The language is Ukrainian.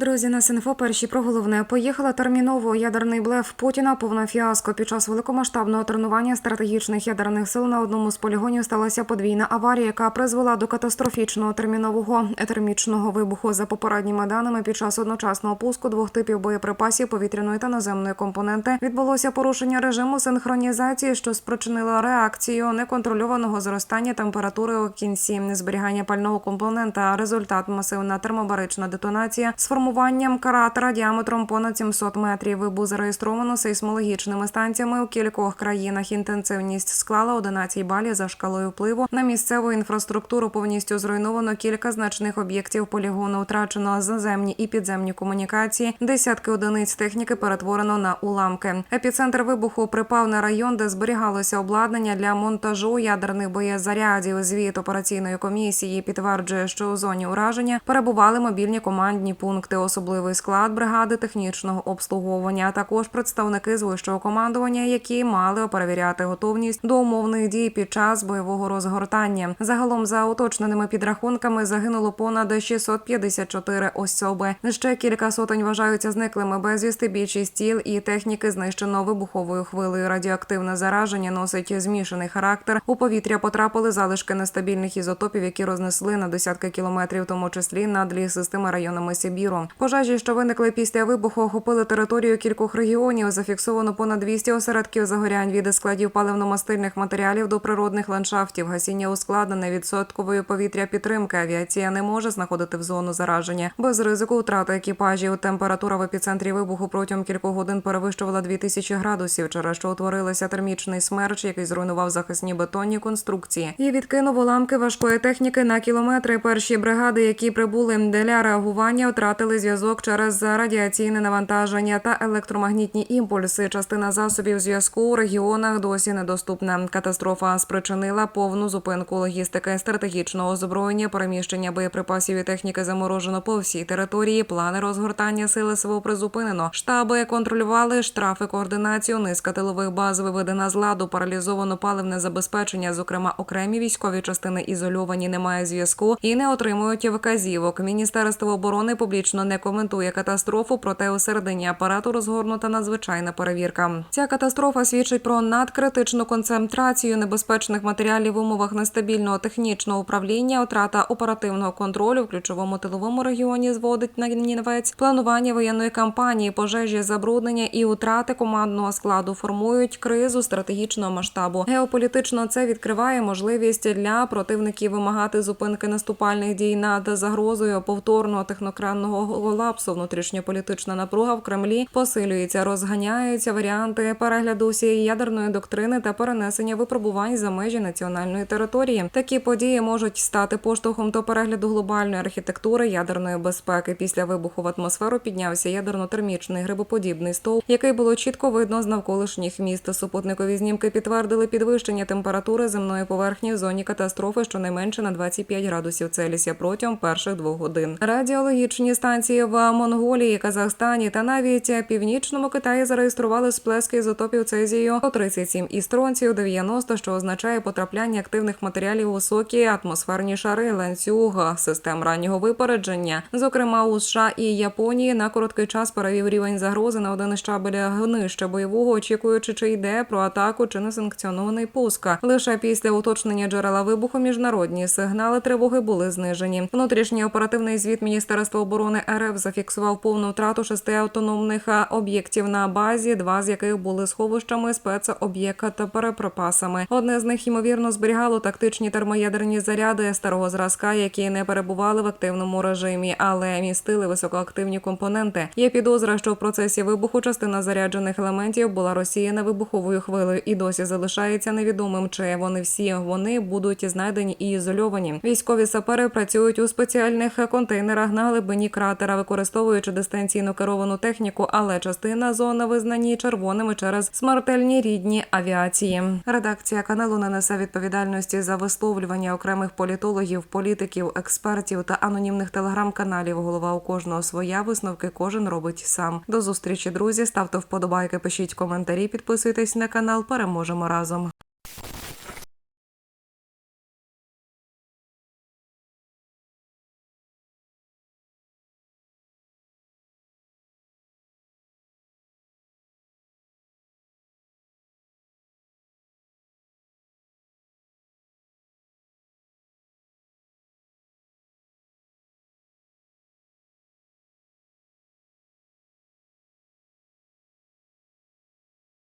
Друзі, на Синфо перші про головне поїхала терміново ядерний блеф Путіна. Повна фіаско під час великомасштабного тренування стратегічних ядерних сил на одному з полігонів сталася подвійна аварія, яка призвела до катастрофічного термінового термічного вибуху. За попередніми даними, під час одночасного пуску двох типів боєприпасів повітряної та наземної компоненти відбулося порушення режиму синхронізації, що спричинило реакцію неконтрольованого зростання температури у кінці зберігання пального компонента. Результат масивна термобарична детонація з формуванням кратера діаметром понад 700 метрів. Вибух зареєстровано сейсмологічними станціями у кількох країнах. Інтенсивність склала 11 балів за шкалою впливу на місцеву інфраструктуру. Повністю зруйновано кілька значних об'єктів полігону. Втрачено наземні і підземні комунікації. Десятки одиниць техніки перетворено на уламки. Епіцентр вибуху припав на район, де зберігалося обладнання для монтажу ядерних боєзарядів. Звіт операційної комісії підтверджує, що у зоні ураження перебували мобільні командні пункти, особливий склад бригади технічного обслуговування, а також представники з вищого командування, які мали перевіряти готовність до умовних дій під час бойового розгортання. Загалом, за уточненими підрахунками, загинуло понад 654 особи. Ще кілька сотень вважаються зниклими безвісти. Більшість тіл і техніки знищено вибуховою хвилею. Радіоактивне зараження носить змішаний характер. У повітря потрапили залишки нестабільних ізотопів, які рознесли на десятки кілометрів, тому числі над лісистими районами Сибіру. Пожежі, що виникли після вибуху, охопили територію кількох регіонів. Зафіксовано понад 200 осередків загорянь від складів паливно-мастильних матеріалів до природних ландшафтів. Гасіння ускладнене відсотковою повітря підтримки. Авіація не може знаходити в зону зараження без ризику втрати екіпажів. Температура в епіцентрі вибуху протягом кількох годин перевищувала 2000 градусів, через що утворилася термічний смерч, який зруйнував захисні бетонні конструкції. І відкинув уламки важкої техніки на кілометри. Перші бригади, які прибули для реагування, втратили зв'язок через радіаційне навантаження та електромагнітні імпульси. Частина засобів зв'язку у регіонах досі недоступна. Катастрофа спричинила повну зупинку логістики стратегічного озброєння, переміщення боєприпасів і техніки заморожено по всій території. Плани розгортання сили СВО призупинено. Штаби контролювали штрафи, координацію. Низка тилових баз виведена з ладу, паралізовано паливне забезпечення. Зокрема, окремі військові частини ізольовані, немає зв'язку і не отримують вказівок. Міністерство оборони публічно не коментує катастрофу, проте у середині апарату розгорнута надзвичайна перевірка. Ця катастрофа свідчить про надкритичну концентрацію небезпечних матеріалів в умовах нестабільного технічного управління, втрата оперативного контролю в ключовому тиловому регіоні зводить на нінвець, планування воєнної кампанії, пожежі, забруднення і утрати командного складу формують кризу стратегічного масштабу. Геополітично це відкриває можливість для противників вимагати зупинки наступальних дій над загрозою повторного технокранного колапсу. Внутрішньополітична напруга в Кремлі посилюється, розганяються варіанти перегляду усієї ядерної доктрини та перенесення випробувань за межі національної території. Такі події можуть стати поштовхом до перегляду глобальної архітектури ядерної безпеки. Після вибуху в атмосферу піднявся ядерно-термічний грибоподібний стовп, який було чітко видно з навколишніх міст. Супутникові знімки підтвердили підвищення температури земної поверхні в зоні катастрофи щонайменше на 25 градусів Цельсія протягом перших двох годин. Радіологічні станції в Монголії, Казахстані та навіть північному Китаї зареєстрували сплески ізотопів цезію 137 і стронцію 90, що означає потрапляння активних матеріалів у високі атмосферні шари, ланцюг систем раннього випередження. Зокрема, у США і Японії на короткий час перевів рівень загрози на один щабеля нижче бойового, очікуючи, чи йде про атаку чи несанкціонований пуск. Лише після уточнення джерела вибуху міжнародні сигнали тривоги були знижені. Внутрішній оперативний звіт Міністерства оборони РФ зафіксував повну втрату шести автономних об'єктів на базі, два з яких були сховищами спецоб'єкта та перепропасами. Одне з них ймовірно зберігало тактичні термоядерні заряди старого зразка, які не перебували в активному режимі, але містили високоактивні компоненти. Є підозра, що в процесі вибуху частина заряджених елементів була розсіяна вибуховою хвилею і досі залишається невідомим, чи вони всі вони будуть знайдені і ізольовані. Військові сапери працюють у спеціальних контейнерах на глибині кратера, використовуючи дистанційно керовану техніку, але частина зона визнані червоними через смертельні рідні авіації. Редакція каналу не несе відповідальності за висловлювання окремих політологів, політиків, експертів та анонімних телеграм-каналів. Голова у кожного своя висновки кожен робить сам. До зустрічі, друзі. Ставте вподобайки, пишіть коментарі, підписуйтесь на канал. Переможемо разом.